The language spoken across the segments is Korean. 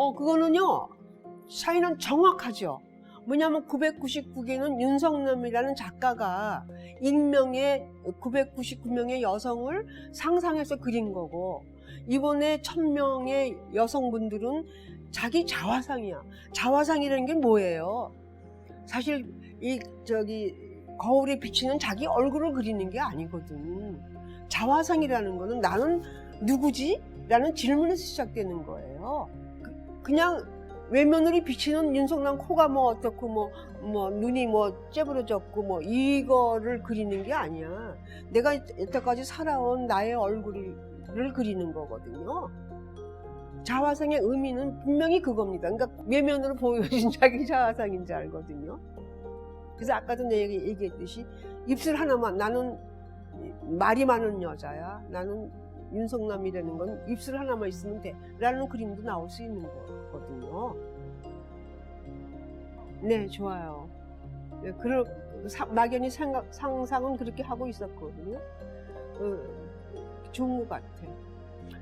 어, 그거는요, 사인은 정확하죠. 뭐냐면 999개는 윤성남이라는 작가가 익명의 999명의 여성을 상상해서 그린 거고, 이번에 1000명의 여성분들은 자기 자화상이야. 자화상이라는 게 뭐예요? 사실 이 저기 거울에 비치는 자기 얼굴을 그리는 게 아니거든. 자화상이라는 거는 나는 누구지? 라는 질문에서 시작되는 거예요. 그, 냥 외면으로 비치는 윤석남 코가 뭐 어떻고 뭐, 뭐 눈이 뭐 째부러졌고 뭐 이거를 그리는 게 아니야. 내가 여태까지 살아온 나의 얼굴을 그리는 거거든요. 자화상의 의미는 분명히 그겁니다. 그러니까 외면으로 보여준 자기 자화상인지 알거든요. 그래서 아까도 내가 얘기했듯이 입술 하나만 나는 말이 많은 여자야. 나는 윤석남이라는 건 입술 하나만 있으면 돼. 라는 그림도 나올 수 있는 거거든요. 네, 좋아요. 네, 그럴, 사- 막연히 생각, 상상은 그렇게 하고 있었거든요. 어, 좋은 것 같아.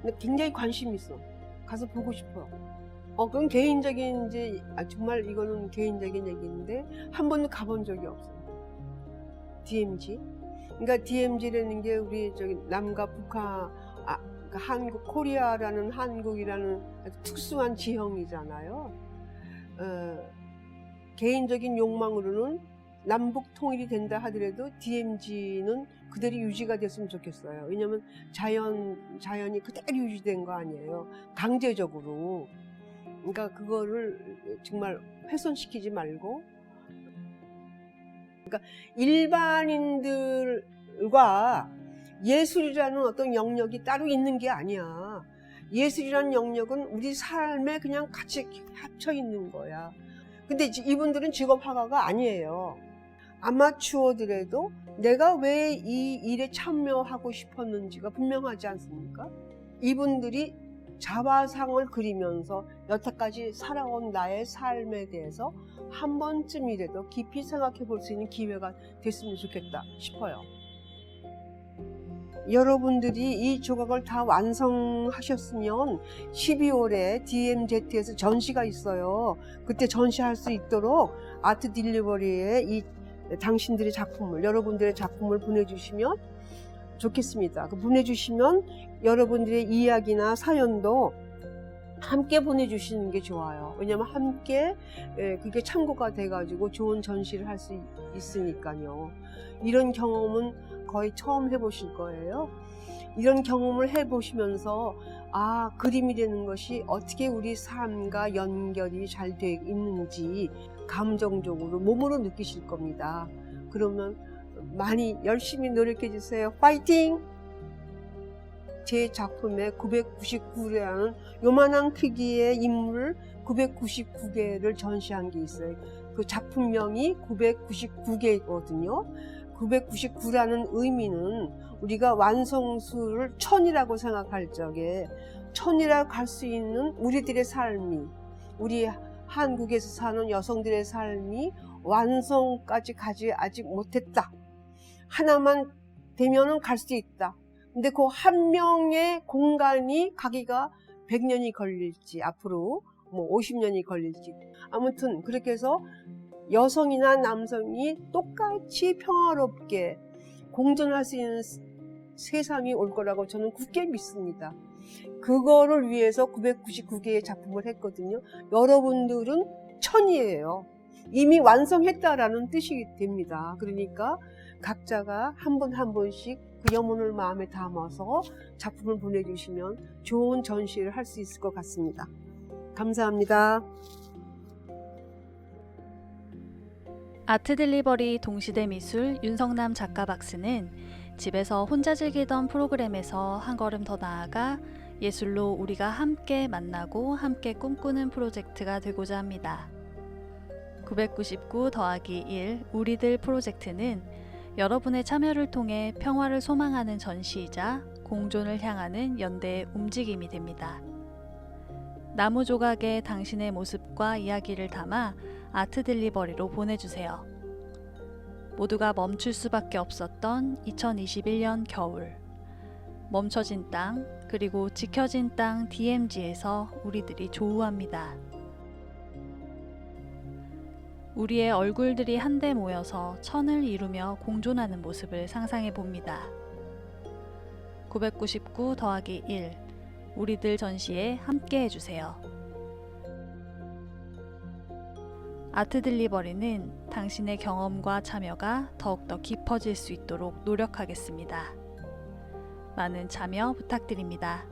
근데 굉장히 관심 있어. 가서 보고 싶어. 어, 그건 개인적인 이제, 아, 정말 이거는 개인적인 얘기인데, 한 번도 가본 적이 없어요. DMZ. 그러니까 DMZ라는 게 우리 저기 남과 북한, 아, 그러니까 한국, 코리아라는 한국이라는 특수한 지형이잖아요. 어, 개인적인 욕망으로는 남북 통일이 된다 하더라도 DMZ는 그대로 유지가 됐으면 좋겠어요. 왜냐하면 자연 자연이 그대로 유지된 거 아니에요. 강제적으로. 그러니까 그거를 정말 훼손시키지 말고. 그러니까 일반인들과 예술이라는 어떤 영역이 따로 있는 게 아니야. 예술이라는 영역은 우리 삶에 그냥 같이 합쳐 있는 거야. 근데 이분들은 직업 화가가 아니에요. 아마추어들에도 내가 왜 이 일에 참여하고 싶었는지가 분명하지 않습니까? 이분들이 자화상을 그리면서 여태까지 살아온 나의 삶에 대해서 한 번쯤이라도 깊이 생각해 볼 수 있는 기회가 됐으면 좋겠다 싶어요. 여러분들이 이 조각을 다 완성하셨으면 12월에 DMZ에서 전시가 있어요. 그때 전시할 수 있도록 아트 딜리버리에 이 당신들의 작품을, 여러분들의 작품을 보내주시면 좋겠습니다. 그 보내주시면 여러분들의 이야기나 사연도 함께 보내주시는 게 좋아요. 왜냐면 함께 예, 그게 참고가 돼가지고 좋은 전시를 할 수 있으니까요. 이런 경험은 거의 처음 해보실 거예요. 이런 경험을 해보시면서 아 그림이라는 것이 어떻게 우리 삶과 연결이 잘 돼 있는지 감정적으로 몸으로 느끼실 겁니다. 그러면 많이 열심히 노력해 주세요. 파이팅! 제 작품에 999라는 요만한 크기의 인물 999개를 전시한 게 있어요. 그 작품명이 999개거든요. 999라는 의미는 우리가 완성수를 천이라고 생각할 적에 천이라고 할 수 있는 우리들의 삶이 우리 한국에서 사는 여성들의 삶이 완성까지 가지 아직 못했다. 하나만 되면은 갈 수 있다. 근데 그 한 명의 공간이 가기가 100년이 걸릴지 앞으로 뭐 50년이 걸릴지 아무튼 그렇게 해서 여성이나 남성이 똑같이 평화롭게 공존할 수 있는 세상이 올 거라고 저는 굳게 믿습니다. 그거를 위해서 999개의 작품을 했거든요. 여러분들은 천이에요. 이미 완성했다라는 뜻이 됩니다. 그러니까 각자가 한분한 분씩 그 염원을 마음에 담아서 작품을 보내주시면 좋은 전시를 할 수 있을 것 같습니다. 감사합니다. 아트 딜리버리 동시대 미술 윤성남 작가 박스는 집에서 혼자 즐기던 프로그램에서 한 걸음 더 나아가 예술로 우리가 함께 만나고 함께 꿈꾸는 프로젝트가 되고자 합니다. 999 더하기 1 우리들 프로젝트는 여러분의 참여를 통해 평화를 소망하는 전시이자 공존을 향하는 연대의 움직임이 됩니다. 나무 조각에 당신의 모습과 이야기를 담아 아트 딜리버리로 보내주세요. 모두가 멈출 수밖에 없었던 2021년 겨울. 멈춰진 땅, 그리고 지켜진 땅 DMZ에서 우리들이 조우합니다. 우리의 얼굴들이 한데 모여서 천을 이루며 공존하는 모습을 상상해 봅니다. 999 더하기 1 우리들 전시에 함께 해주세요. 아트 딜리버리는 당신의 경험과 참여가 더욱더 깊어질 수 있도록 노력하겠습니다. 많은 참여 부탁드립니다.